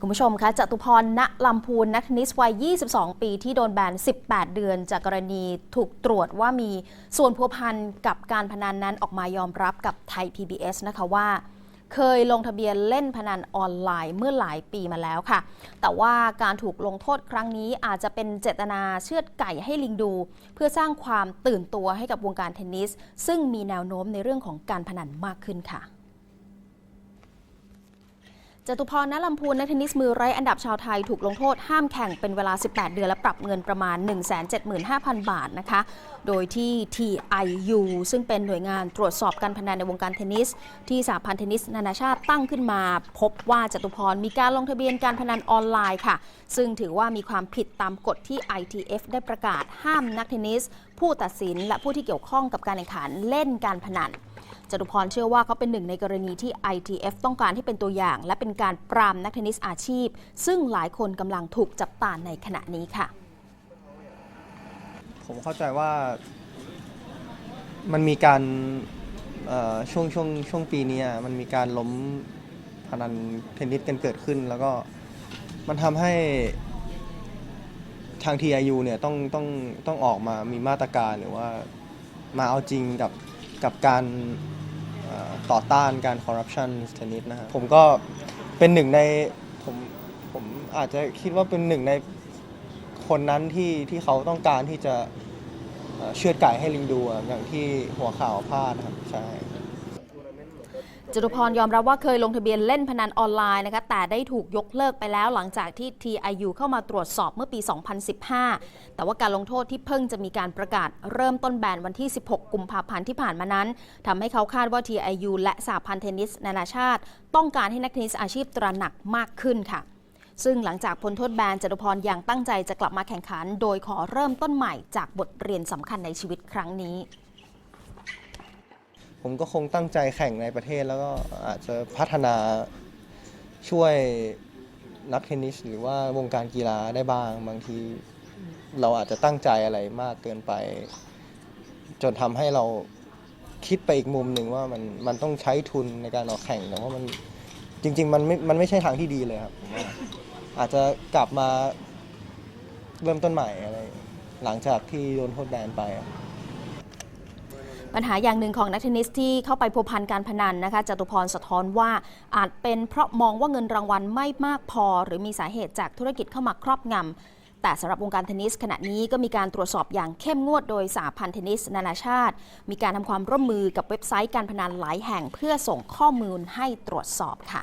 คุณผู้ชมคะจตุพรณลำพูนนักเทนนิสวัย 22 ปีที่โดนแบน 18 เดือน จากกรณีถูกตรวจว่ามีส่วนพัวพันกับการพนันนั้นออกมายอมรับกับไทย PBS นะคะว่า เคยลงทะเบียนเล่นพนันออนไลน์เมื่อหลายปีมาแล้วค่ะ แต่ว่าการถูกลงโทษครั้งนี้อาจจะเป็นเจตนาเชือดไก่ให้ลิงดู เพื่อสร้างความตื่นตัวให้กับวงการเทนนิส ซึ่งมีแนวโน้มในเรื่องของการพนันมากขึ้นค่ะ จตุพรณลำพูนนักเทนนิสมือไร้อันดับชาวไทยถูกลงโทษห้ามแข่งเป็นเวลา 18 เดือน และปรับเงินประมาณ 175,000 บาทนะคะ โดยที่ TIU ซึ่งเป็นหน่วยงานตรวจสอบการพนันในวงการเทนนิส ที่สหพันธ์เทนนิสนานาชาติตั้งขึ้นมา พบว่าจตุพรมีการลงทะเบียนการพนันออนไลน์ค่ะ ซึ่งถือว่ามีความผิดตามกฎที่ ITF ได้ประกาศห้ามนักเทนนิส ผู้ตัดสินและผู้ที่เกี่ยวข้องกับการแข่งขันเล่นการพนัน จตุพรเชื่อว่าเขาเป็นหนึ่งในกรณีที่ ITF ต้องการให้เป็นตัวอย่าง และเป็นการปรามนักเทนนิสอาชีพ ซึ่งหลายคนกำลังถูกจับตาในขณะนี้ค่ะ ผมเข้าใจว่ามันมีการช่วงช่วงช่วงปีนี้มันมีการล้มพนันเทนนิสกันเกิดขึ้น แล้วก็มันทำให้ทาง TIU เนี่ยต้องต้องต้องออกมามีมาตรการหรือว่ามาเอาจริงกับ กับการเอ่อต่อต้านการคอร์รัปชันเทนนิสนะฮะผมก็เป็นหนึ่งในผมผมอาจจะคิดว่าเป็นหนึ่งในคนนั้นที่ที่เขาต้องการที่จะเอ่อเชือดไก่ให้ลิงดูอะอย่างที่หัวข่าวพาดนะครับใช่ จตุพรยอมรับว่าเคยลงทะเบียนเล่นพนันออนไลน์นะคะแต่ได้ถูกยกเลิกไปแล้วหลังจากที่ TIU เข้ามาตรวจสอบเมื่อปี 2015 แต่ว่าการลงโทษที่เพิ่งจะมีการประกาศเริ่มต้นแบนวันที่ 16 กุมภาพันธ์ที่ผ่านมานั้นทำให้เขาคาดว่า TIU และสหพันธ์เทนนิสนานาชาติ ต้องการให้นักเทนนิสอาชีพตระหนักมากขึ้นค่ะซึ่งหลังจากพ้นโทษแบนจตุพรยังตั้งใจจะกลับมาแข่งขัน โดยขอเริ่มต้นใหม่จากบทเรียนสำคัญในชีวิตครั้งนี้ ผมก็คงตั้งใจแข่งในประเทศแล้วก็อาจจะพัฒนาช่วยนักเทนนิส หรือว่าวงการกีฬาได้บ้าง บางทีเราอาจจะตั้งใจอะไรมากเกินไป จนทำให้เราคิดไปอีกมุมหนึ่งว่ามันมันต้องใช้ทุนในการออกแข่งแต่ว่ามันจริง ๆ มันไม่มันไม่ใช่ทางที่ดีเลยครับผมว่าอาจจะกลับมาเริ่มต้นใหม่อะไร หลังจากที่โดนโทษแบนไปอะ ปัญหาอย่างหนึ่งของนักเทนนิสที่เข้าไปพัวพันการพนันนะคะจตุพรสะท้อนว่าอาจเป็นเพราะมองว่าเงินรางวัลไม่มากพอ หรือมีสาเหตุจากธุรกิจเข้ามาครอบงำแต่สำหรับวงการเทนนิสขณะนี้ก็มีการตรวจสอบอย่างเข้มงวดโดยสหพันธ์เทนนิส นานาชาติ มีการทำความร่วมมือกับเว็บไซต์การพนันหลายแห่งเพื่อส่งข้อมูลให้ตรวจสอบค่ะ